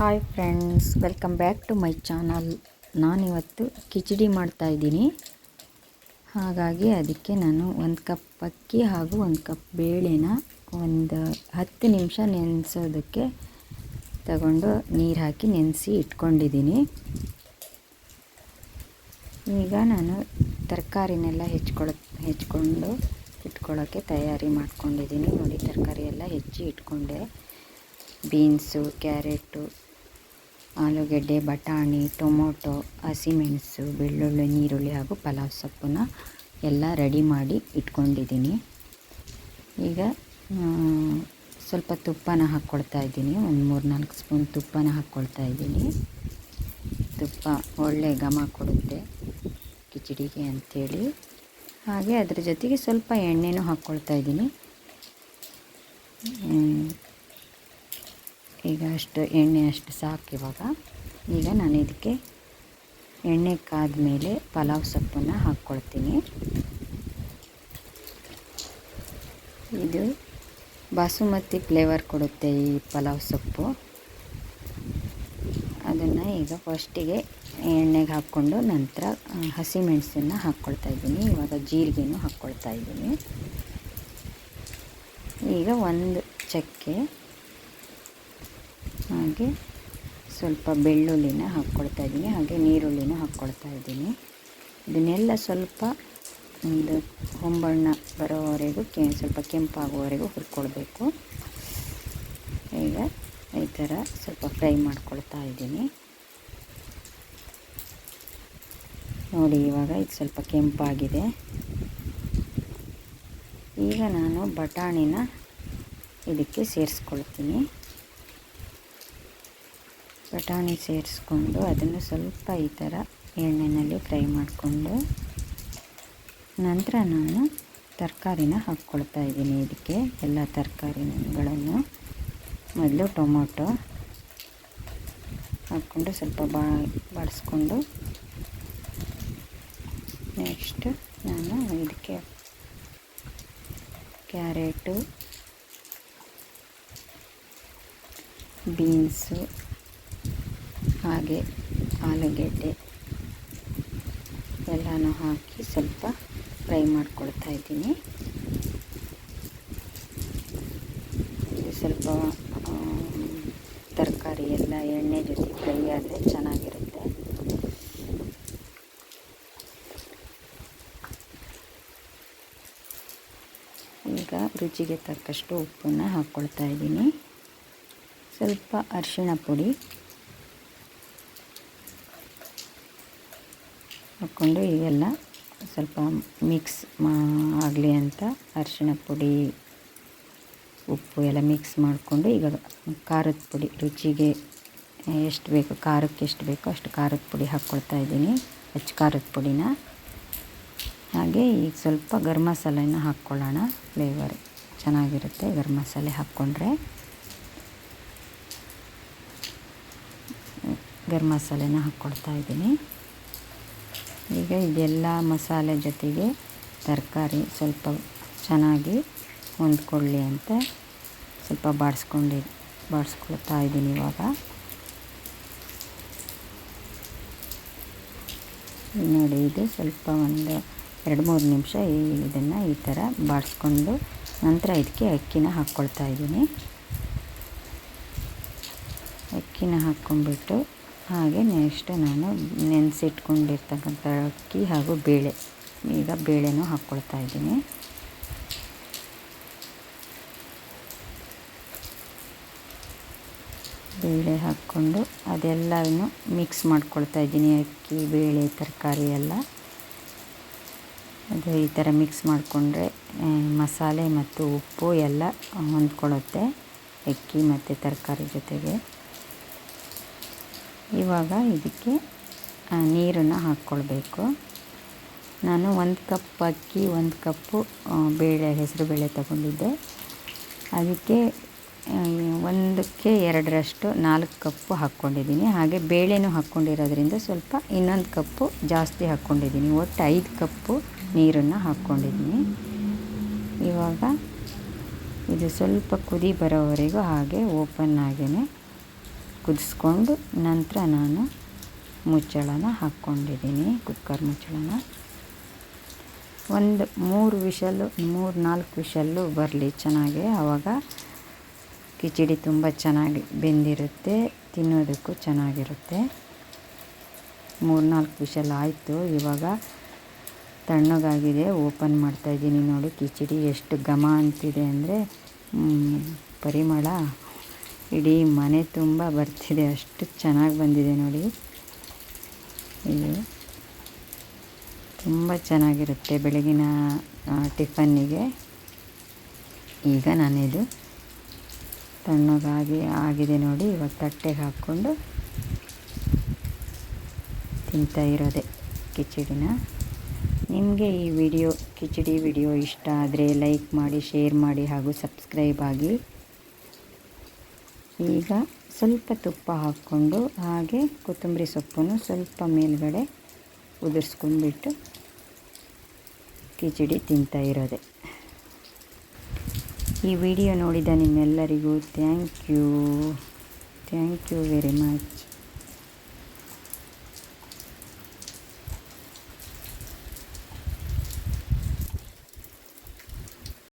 Hi friends welcome back to my channel ನಾನಿವತ್ತು ಕಿಚಡಿ ಮಾಡ್ತಾಯಿದ್ದೀನಿ ಹಾಗಾಗಿ ಅದಕ್ಕೆ ನಾನು ಒಂದು ಕಪ್ ಅಕ್ಕಿ ಹಾಗೂ ಒಂದು ಕಪ್ ಬೇಳೆನ ಒಂದು ಹತ್ತು ನಿಮಿಷ ನೆನೆಸೋದಕ್ಕೆ ತಗೊಂಡು ನೀರು ಹಾಕಿ ನೆನೆಸಿ ಇಟ್ಕೊಂಡಿದ್ದೀನಿ. ಈಗ ನಾನು ತರಕಾರಿನೆಲ್ಲ ಹೆಚ್ಕೊಳ, ಹೆಚ್ಕೊಂಡು ಇಟ್ಕೊಳ್ಳೋಕ್ಕೆ ತಯಾರಿ ಮಾಡ್ಕೊಂಡಿದ್ದೀನಿ. ನೋಡಿ ತರಕಾರಿ ಎಲ್ಲ ಹೆಚ್ಚಿ ಇಟ್ಕೊಂಡೆ. ಬೀನ್ಸು, ಕ್ಯಾರೆಟು ಆಲೂಗೆಡ್ಡೆ, ಬಟಾಣಿ, ಟೊಮೊಟೊ ಹಸಿಮೆಣಸು ಬೆಳ್ಳುಳ್ಳಿ ನೀರುಳ್ಳಿ ಹಾಗೂ ಪಲಾವ್ ಸೊಪ್ಪನ್ನ ಎಲ್ಲ ರೆಡಿ ಮಾಡಿ ಇಟ್ಕೊಂಡಿದ್ದೀನಿ. ಈಗ ಸ್ವಲ್ಪ ತುಪ್ಪನ ಹಾಕ್ಕೊಳ್ತಾ ಇದ್ದೀನಿ. ಒಂದು ಮೂರು ನಾಲ್ಕು ಸ್ಪೂನ್ ತುಪ್ಪನ ಹಾಕ್ಕೊಳ್ತಾ ಇದ್ದೀನಿ. ತುಪ್ಪ ಒಳ್ಳೆ ಘಮ ಕೊಡುತ್ತೆ ಕಿಚಡಿಗೆ ಅಂಥೇಳಿ ಹಾಗೆ ಅದರ ಜೊತೆಗೆ ಸ್ವಲ್ಪ ಎಣ್ಣೆನೂ ಹಾಕ್ಕೊಳ್ತಾ ಇದ್ದೀನಿ. ಈಗ ಅಷ್ಟು ಎಣ್ಣೆ ಅಷ್ಟು ಸಾಕು ಇವಾಗ. ಈಗ ನಾನು ಇದಕ್ಕೆ ಎಣ್ಣೆ ಕಾದ ಮೇಲೆ ಪಲಾವ್ ಸೊಪ್ಪನ್ನು ಹಾಕ್ಕೊಳ್ತೀನಿ. ಇದು ಬಾಸುಮತಿ ಫ್ಲೇವರ್ ಕೊಡುತ್ತೆ ಈ ಪಲಾವ್ ಸೊಪ್ಪು. ಅದನ್ನು ಈಗ ಫಸ್ಟಿಗೆ ಎಣ್ಣೆಗೆ ಹಾಕ್ಕೊಂಡು ನಂತರ ಹಸಿಮೆಣಸನ್ನು ಹಾಕ್ಕೊಳ್ತಾ ಇದ್ದೀನಿ. ಇವಾಗ ಜೀರಿಗೆನೂ ಹಾಕ್ಕೊಳ್ತಾ ಇದ್ದೀನಿ. ಈಗ ಒಂದು ಚಕ್ಕೆ ಹಾಗೆ ಸ್ವಲ್ಪ ಬೆಳ್ಳುಳ್ಳಿನ ಹಾಕ್ಕೊಳ್ತಾ ಇದ್ದೀನಿ, ಹಾಗೆ ನೀರುಳ್ಳಿನ ಹಾಕ್ಕೊಳ್ತಾ ಇದ್ದೀನಿ. ಇದನ್ನೆಲ್ಲ ಸ್ವಲ್ಪ ಒಂದು ಹೊಂಬಣ್ಣ ಬರೋವರೆಗೂ ಕೆ, ಸ್ವಲ್ಪ ಕೆಂಪಾಗುವವರೆಗೂ ಹುರ್ಕೊಳ್ಬೇಕು. ಈಗ ಈ ಥರ ಸ್ವಲ್ಪ ಫ್ರೈ ಮಾಡ್ಕೊಳ್ತಾ ಇದ್ದೀನಿ. ನೋಡಿ, ಇವಾಗ ಇದು ಸ್ವಲ್ಪ ಕೆಂಪಾಗಿದೆ. ಈಗ ನಾನು ಬಟಾಣಿನ ಇದಕ್ಕೆ ಸೇರಿಸ್ಕೊಳ್ತೀನಿ. ಬಟಾಣಿ ಸೇರಿಸ್ಕೊಂಡು ಅದನ್ನು ಸ್ವಲ್ಪ ಈ ಥರ ಎಣ್ಣೆಯಲ್ಲಿ ಫ್ರೈ ಮಾಡಿಕೊಂಡು ನಂತರ ನಾನು ತರಕಾರಿನ ಹಾಕ್ಕೊಳ್ತಾ ಇದ್ದೀನಿ ಇದಕ್ಕೆ. ಎಲ್ಲ ತರಕಾರಿಗಳನ್ನು ಮೊದಲು ಟೊಮೊಟೊ ಹಾಕ್ಕೊಂಡು ಸ್ವಲ್ಪ ಬಾ ಬಾಡಿಸ್ಕೊಂಡು ನೆಕ್ಸ್ಟ್ ನಾನು ಇದಕ್ಕೆ ಕ್ಯಾರೆಟು, ಬೀನ್ಸು ಹಾಗೆ ಆಲೂಗೆಡ್ಡೆ ಎಲ್ಲನೂ ಹಾಕಿ ಸ್ವಲ್ಪ ಫ್ರೈ ಮಾಡ್ಕೊಳ್ತಾ ಇದ್ದೀನಿ. ಸ್ವಲ್ಪ ತರಕಾರಿ ಎಲ್ಲ ಎಣ್ಣೆ ಜೊತೆ ಫ್ರೈ ಆದರೆ ಚೆನ್ನಾಗಿರುತ್ತೆ. ಈಗ ರುಚಿಗೆ ತಕ್ಕಷ್ಟು ಉಪ್ಪನ್ನು ಹಾಕ್ಕೊಳ್ತಾ ಇದ್ದೀನಿ. ಸ್ವಲ್ಪ ಅರಿಶಿಣ ಪುಡಿ ಹಾಕ್ಕೊಂಡು ಇವೆಲ್ಲ ಸ್ವಲ್ಪ ಮಿಕ್ಸ್ ಮಾ ಆಗಲಿ ಅಂತ ಅರಿಶಿಣ ಪುಡಿ, ಉಪ್ಪು ಎಲ್ಲ ಮಿಕ್ಸ್ ಮಾಡಿಕೊಂಡು ಈಗ ಖಾರದ ಪುಡಿ, ರುಚಿಗೆ ಎಷ್ಟು ಬೇಕು, ಖಾರಕ್ಕೆ ಎಷ್ಟು ಬೇಕೋ ಅಷ್ಟು ಖಾರದ ಪುಡಿ ಹಾಕ್ಕೊಳ್ತಾ ಇದ್ದೀನಿ, ಹೆಚ್ಚು ಖಾರದ ಪುಡಿನ. ಹಾಗೆ ಈಗ ಸ್ವಲ್ಪ ಗರಂ ಮಸಾಲೆನ ಹಾಕ್ಕೊಳ್ಳೋಣ ಫ್ಲೇವರ್ ಚೆನ್ನಾಗಿರುತ್ತೆ ಗರಂ ಮಸಾಲೆ ಹಾಕ್ಕೊಂಡ್ರೆ. ಗರಂ ಮಸಾಲೆನ ಹಾಕ್ಕೊಳ್ತಾ ಇದ್ದೀನಿ. ಈಗ ಇದೆಲ್ಲ ಮಸಾಲೆ ಜೊತೆಗೆ ತರಕಾರಿ ಸ್ವಲ್ಪ ಚೆನ್ನಾಗಿ ಹೊಂದ್ಕೊಳ್ಳಿ ಅಂತ ಸ್ವಲ್ಪ ಬಾಡಿಸ್ಕೊಂಡಿ, ಬಾಡಿಸ್ಕೊಳ್ತಾ ಇದ್ದೀನಿ ಇವಾಗ. ನೋಡಿ, ಇದು ಸ್ವಲ್ಪ ಒಂದು ಎರಡು ಮೂರು ನಿಮಿಷ ಇದನ್ನು ಈ ಥರ ಬಾಡಿಸ್ಕೊಂಡು ನಂತರ ಇದಕ್ಕೆ ಅಕ್ಕಿನ ಹಾಕ್ಕೊಳ್ತಾ ಇದ್ದೀನಿ. ಅಕ್ಕಿನ ಹಾಕ್ಕೊಂಡ್ಬಿಟ್ಟು ಹಾಗೆ ನೆಕ್ಸ್ಟ್ ನಾನು ನೆನೆಸಿಟ್ಕೊಂಡಿರ್ತಕ್ಕಂಥ ಅಕ್ಕಿ ಹಾಗೂ ಬೇಳೆ. ಈಗ ಬೇಳೆನೂ ಹಾಕ್ಕೊಳ್ತಾ ಇದ್ದೀನಿ. ಬೇಳೆ ಹಾಕ್ಕೊಂಡು ಅದೆಲ್ಲವೂ ಮಿಕ್ಸ್ ಮಾಡ್ಕೊಳ್ತಾ ಇದ್ದೀನಿ. ಅಕ್ಕಿ, ಬೇಳೆ, ತರಕಾರಿ ಎಲ್ಲ. ಅದು ಈ ಥರ ಮಿಕ್ಸ್ ಮಾಡಿಕೊಂಡ್ರೆ ಮಸಾಲೆ ಮತ್ತು ಉಪ್ಪು ಎಲ್ಲ ಹೊಂದ್ಕೊಳ್ಳುತ್ತೆ ಅಕ್ಕಿ ಮತ್ತು ತರಕಾರಿ ಜೊತೆಗೆ. ಇವಾಗ ಇದಕ್ಕೆ ನೀರನ್ನು ಹಾಕ್ಕೊಳ್ಬೇಕು. ನಾನು ಒಂದು ಕಪ್ ಅಕ್ಕಿ, ಒಂದು ಕಪ್ಪು ಬೇಳೆ, ಹೆಸರು ಬೇಳೆ ತಗೊಂಡಿದ್ದೆ. ಅದಕ್ಕೆ ಒಂದಕ್ಕೆ ಎರಡರಷ್ಟು, ನಾಲ್ಕು ಕಪ್ಪು ಹಾಕ್ಕೊಂಡಿದ್ದೀನಿ. ಹಾಗೆ ಬೇಳೆನೂ ಹಾಕ್ಕೊಂಡಿರೋದ್ರಿಂದ ಸ್ವಲ್ಪ ಇನ್ನೊಂದು ಕಪ್ಪು ಜಾಸ್ತಿ ಹಾಕ್ಕೊಂಡಿದ್ದೀನಿ. ಒಟ್ಟು ಐದು ಕಪ್ಪು ನೀರನ್ನು ಹಾಕ್ಕೊಂಡಿದ್ದೀನಿ. ಇವಾಗ ಇದು ಸ್ವಲ್ಪ ಕುದಿ ಬರೋವರೆಗೂ ಹಾಗೆ ಓಪನ್ ಆಗೇ ಕುದಿಸ್ಕೊಂಡು ನಂತರ ನಾನು ಮುಚ್ಚಳನ ಹಾಕ್ಕೊಂಡಿದ್ದೀನಿ, ಕುಕ್ಕರ್ ಮುಚ್ಚಳನ. ಒಂದು ಮೂರು ವಿಷಲ್ಲು, ಮೂರು ನಾಲ್ಕು ವಿಷಲ್ಲು ಬರಲಿ ಚೆನ್ನಾಗಿ. ಆವಾಗ ಕಿಚಡಿ ತುಂಬ ಚೆನ್ನಾಗಿ ಬೆಂದಿರುತ್ತೆ, ತಿನ್ನೋದಕ್ಕೂ ಚೆನ್ನಾಗಿರುತ್ತೆ. ಮೂರು ನಾಲ್ಕು ವಿಷಲ್ ಆಯಿತು. ಇವಾಗ ತಣ್ಣಗಾಗಿದೆ, ಓಪನ್ ಮಾಡ್ತಾಯಿದ್ದೀನಿ ನೋಡಿ ಕಿಚಡಿ ಎಷ್ಟು ಘಮ ಅಂತಿದೆ ಅಂದರೆ ಪರಿಮಳ ಇಡೀ ಮನೆ ತುಂಬ ಬರ್ತಿದೆ, ಅಷ್ಟು ಚೆನ್ನಾಗಿ ಬಂದಿದೆ ನೋಡಿ. ಇದು ತುಂಬ ಚೆನ್ನಾಗಿರುತ್ತೆ ಬೆಳಗಿನ ಟಿಫನ್ನಿಗೆ. ಈಗ ನಾನಿದು ತಣ್ಣಗಾಗಿ ಆಗಿದೆ ನೋಡಿ, ಇವಾಗ ತಟ್ಟೆಗೆ ಹಾಕ್ಕೊಂಡು ತಿಂತಾ ಇರೋದೆ ಕಿಚಡಿನ. ನಿಮಗೆ ಈ ವಿಡಿಯೋ, ಕಿಚಡಿ ವಿಡಿಯೋ ಇಷ್ಟ ಆದರೆ ಲೈಕ್ ಮಾಡಿ, ಶೇರ್ ಮಾಡಿ ಹಾಗೂ ಸಬ್ಸ್ಕ್ರೈಬ್ ಆಗಿ. ಈಗ ಸ್ವಲ್ಪ ತುಪ್ಪ ಹಾಕ್ಕೊಂಡು ಹಾಗೆ ಕೊತ್ತಂಬರಿ ಸೊಪ್ಪನ್ನು ಸ್ವಲ್ಪ ಮೇಲ್ಗಡೆ ಉದುರಿಸ್ಕೊಂಡ್ಬಿಟ್ಟು ಕಿಚಡಿ ತಿಂತಾ ಇರೋದೆ. ಈ ವಿಡಿಯೋ ನೋಡಿದ ನಿಮ್ಮೆಲ್ಲರಿಗೂ thank you thank you very much